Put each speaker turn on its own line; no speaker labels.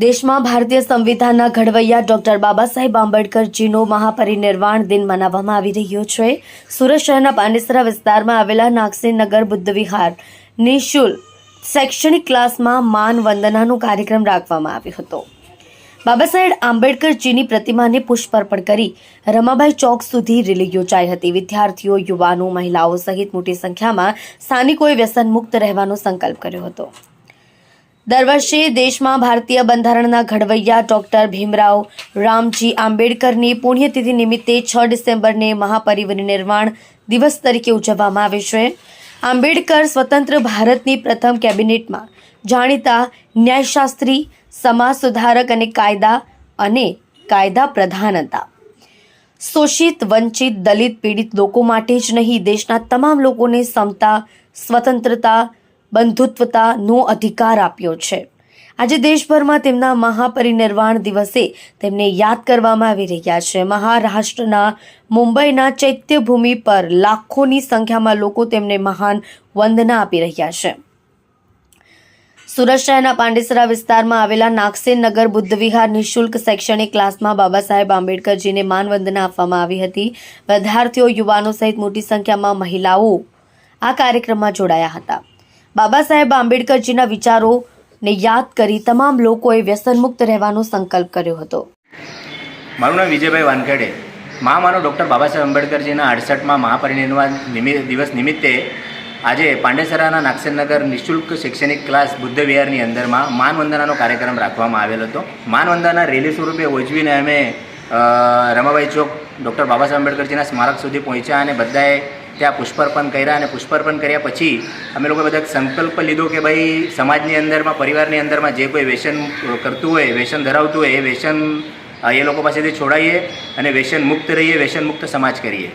દેશમાં ભારતીય સંવિધાનના ઘડવૈયા ડોક્ટર બાબા સાહેબ આંબેડકરજીનો મહાપરિનિર્વાણ દિન મનાવવામાં આવી રહ્યો છે. સુરત શહેરના પાંડેસરા વિસ્તારમાં આવેલા નાગસેનગર બુદ્ધ વિહાર નિઃશુલ્ક શૈક્ષણિક ક્લાસમાં માન વંદનાનો કાર્યક્રમ રાખવામાં આવ્યો હતો. બાબા સાહેબ આંબેડકરજીની પ્રતિમાને પુષ્પાર્પણ કરી રમાબાઈ ચોક સુધી રેલી યોજાઈ હતી. વિદ્યાર્થીઓ, યુવાનો, મહિલાઓ સહિત મોટી સંખ્યામાં સ્થાનિકોએ વ્યસન મુક્ત રહેવાનો સંકલ્પ કર્યો હતો. દર વર્ષે દેશમાં ભારતીય બંધારણના ઘડવૈયા ડોક્ટર ભીમરાવ રામજી આંબેડકરની પુણ્યતિથિ નિમિત્તે છ ડિસેમ્બરને મહાપરિનિર્વાણ દિવસ તરીકે ઉજવવામાં આવે છે. આંબેડકર સ્વતંત્ર ભારતની પ્રથમ કેબિનેટમાં જાણીતા ન્યાયશાસ્ત્રી સમાજ સુધારક અને કાયદા અને કાયદા પ્રધાન હતા. શોષિત, વંચિત, દલિત, પીડિત લોકો માટે જ નહીં, દેશના તમામ લોકોને સમતા, સ્વતંત્રતા બંધુત્વતાનો અધિકાર આપ્યો છે. આજે દેશભરમાં તેમના મહાપરિનિર્વાણ દિવસે તેમને યાદ કરવામાં આવી રહ્યા છે. મહારાષ્ટ્રના મુંબઈના ચૈત્યભૂમિ પર લાખોની સંખ્યામાં લોકો તેમને મહાન વંદના આપી રહ્યા છે. સુરત શહેરના પાંડેસરા વિસ્તારમાં આવેલા નાગસેન નગર બુદ્ધ વિહાર નિઃશુલ્ક શૈક્ષણિક ક્લાસમાં બાબા સાહેબ આંબેડકરજીને માનવંદના આપવામાં આવી હતી. વિદ્યાર્થીઓ યુવાનો સહિત મોટી સંખ્યામાં મહિલાઓ આ કાર્યક્રમમાં જોડાયા હતા. બાબા સાહેબ આંબેડકરજીના વિચારોને યાદ કરી તમામ લોકોએ વ્યસનમુક્ત રહેવાનો સંકલ્પ કર્યો હતો.
મારું નામ વિજયભાઈ વાનખેડે. મહામાનવ ડૉક્ટર બાબા સાહેબ આંબેડકરજીના અડસઠમાં મહાપરિનિર્વાણ દિવસ નિમિત્તે આજે પાંડેસરાના નાગસેનગર નિઃશુલ્ક શૈક્ષણિક ક્લાસ બુદ્ધ વિહારની અંદરમાં માનવંદનાનો કાર્યક્રમ રાખવામાં આવેલો હતો. માનવંદના રેલી સ્વરૂપે ઉજવીને અમે રમાભાઈ ચોક ડૉક્ટર બાબા સાહેબ આંબેડકરજીના સ્મારક સુધી પહોંચ્યા અને બધાએ ત્યાં પુષ્પાર્પણ કર્યા અને પુષ્પાર્પણ કર્યા પછી અમે લોકો બધા સંકલ્પ લીધો કે ભાઈ સમાજની અંદરમાં, પરિવારની અંદરમાં જે કોઈ વ્યસન કરતું હોય વ્યસન ધરાવતું હોય, એ વ્યસન એ લોકો પાસેથી છોડાઈએ અને વ્યસન મુક્ત રહીએ વ્યસન મુક્ત સમાજ કરીએ.